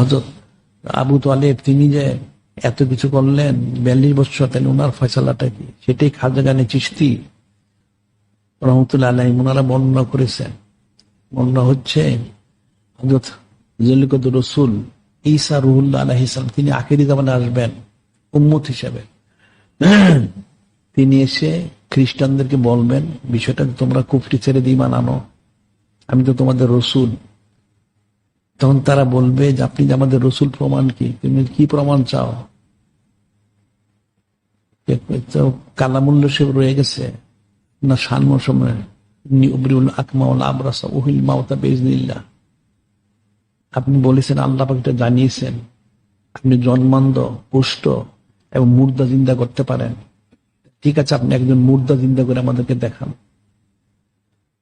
হজরত আবু তালেব, তিনি যে এত কিছু করলেন, বিয়াল্লিশ বছর, তাহলে ওনার ফয়সালাটা কি? সেটাই খাজা গানে চিস্তি রহমতুল্লাহ আলাই ওনারা বর্ণনা করেছেন। বর্ণনা হচ্ছে হজরত রসুল ঈসা রুহুল্লাহ আলাহ ইসলাম তিনি আখেরি জামানে আসবেন, উম্মত হিসাবে। তিনি এসে খ্রিস্টানদেরকে বলবেন বিষয়টা তোমরা কুফরি ছেড়ে দিয়ে মানানো আমি তো তোমাদের রসুল। তখন তারা বলবে যে আপনি যে আমাদের রসুল প্রমাণ কি? তুমি কি প্রমাণ চাও? কালামুল্য সে রয়ে গেছে। না শান মৌসুমে আপনি বলেছেন, আল্লাহ পাকটা জানিয়েছেন। আপনি জন্মান্ধ, পুষ্ট এবং মুর্দা জিন্দা করতে পারেন। ঠিক আছে, আপনি একজন মুর্দা জিন্দা করে আমাদেরকে দেখান।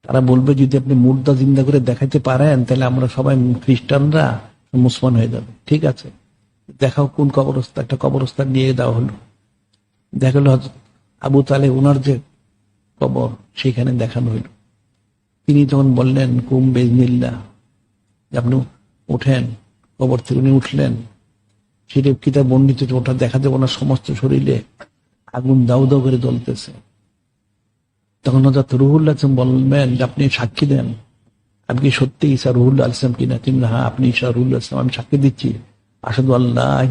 তারা বলবে, যদি আপনি মুর্দা জিন্দা করে দেখাইতে পারেন, তাহলে আমরা সবাই খ্রিস্টানরা মুসলমান হয়ে যাবে। ঠিক আছে। দেখাও কোন কবরস্থান একটা কবরস্থান নিয়ে দেওয়া হলো। দেখা আবু তালে ওনার যে কবর, সেখানে দেখানো হইল তিনি যখন বললেন, কুম বেজনিল্লা আপনি উঠেন, কবর থেকে উনি উঠলেন, সেটা কিতাব যে ওটা দেখা যায় ওনার সমস্ত শরীরে আগুন দাউ দাউ করে জ্বলতেছে। তখন হজরত রুহুল্লাহ ইসলাম বলবেন যে, আপনি সাক্ষী দেন। আপনি কি সত্যি ঈসা রুহুল্লাহ ইসলাম কিনা? তিনি হ্যাঁ আপনি ঈসা রুহুল্লাহ ইসলাম আমি সাক্ষী দিচ্ছি। আসাদু আল্লাহ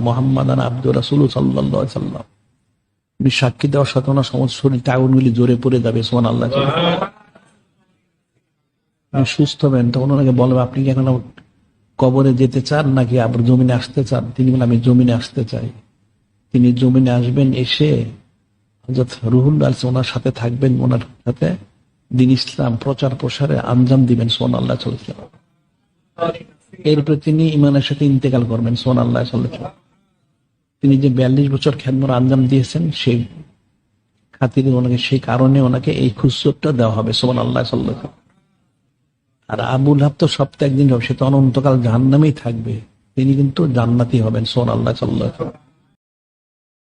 মোহাম্মদ আব্দুল রাসুল সাল্লাহ সাল্লাম উনি সাক্ষী দেওয়ার সাথে ওনার সমস্ত শরীরটা আগুনগুলি জোরে পড়ে যাবে সোমান আল্লাহ সুস্থ হবেন। তখন ওনাকে বলবে আপনি কি এখন কবরে যেতে চান নাকি আবার জমিনে আসতে চান? তিনি বলেন আমি জমিনে আসতে চাই। তিনি জমিনে আসবেন, এসে হজরত রুহুল্লাহ ওনার সাথে থাকবেন, ওনার সাথে দিন ইসলাম প্রচার প্রসারে আঞ্জাম দিবেন সোন আল্লাহ চলছে এরপরে তিনি ইমানের সাথে ইন্তেকাল করবেন সোন আল্লাহ সাল্লাহ তিনি যে বিয়াল্লিশ বছর খ্যাতমর আঞ্জাম দিয়েছেন, সেই খাতিরে ওনাকে, সেই কারণে ওনাকে এই খুচরটা দেওয়া হবে সোমান আল্লাহ সাল্লাহ আর আবুল হাব তো সপ্তাহে একদিন হবে, সে তো অনন্তকাল জাহান্নামেই থাকবে। তিনি কিন্তু জান্নাতি হবেন সোন আল্লাহ সাল্লাহ